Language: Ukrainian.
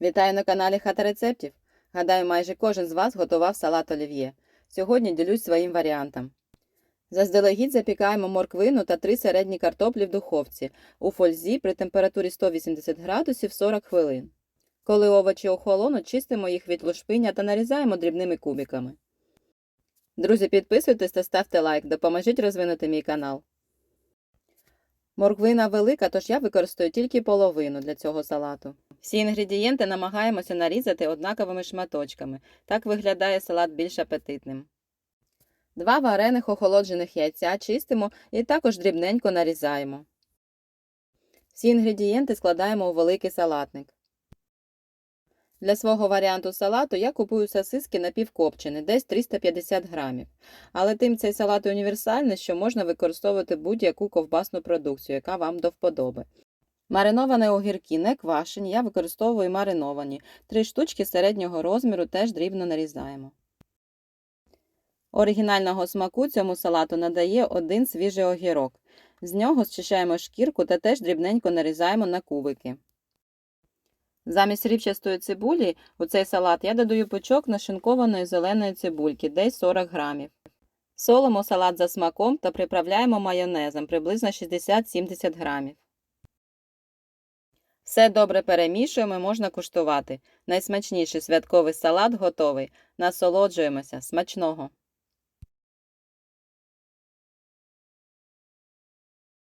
Вітаю на каналі Хата рецептів. Гадаю, майже кожен з вас готував салат олів'є. Сьогодні ділюсь своїм варіантом. Заздалегідь запікаємо морквину та три середні картоплі в духовці у фользі при температурі 180 градусів 40 хвилин. Коли овочі охолонуть, чистимо їх від лушпиня та нарізаємо дрібними кубиками. Друзі, підписуйтесь та ставте лайк, допоможіть розвинути мій канал. Морквина велика, тож я використаю тільки половину для цього салату. Всі інгредієнти намагаємося нарізати однаковими шматочками. Так виглядає салат більш апетитним. Два варених охолоджених яйця чистимо і також дрібненько нарізаємо. Всі інгредієнти складаємо у великий салатник. Для свого варіанту салату я купую сосиски напівкопчені, десь 350 грамів. Але тим цей салат універсальний, що можна використовувати будь-яку ковбасну продукцію, яка вам до вподоби. Мариновані огірки не квашені, я використовую мариновані. Три штучки середнього розміру теж дрібно нарізаємо. Оригінального смаку цьому салату надає один свіжий огірок. З нього зчищаємо шкірку та теж дрібненько нарізаємо на кубики. Замість рібчастої цибулі у цей салат я додаю пучок нашинкованої зеленої цибульки, десь 40 грамів. Солимо салат за смаком та приправляємо майонезом приблизно 60-70 грамів. Все добре перемішуємо можна куштувати. Найсмачніший святковий салат готовий. Насолоджуємося. Смачного!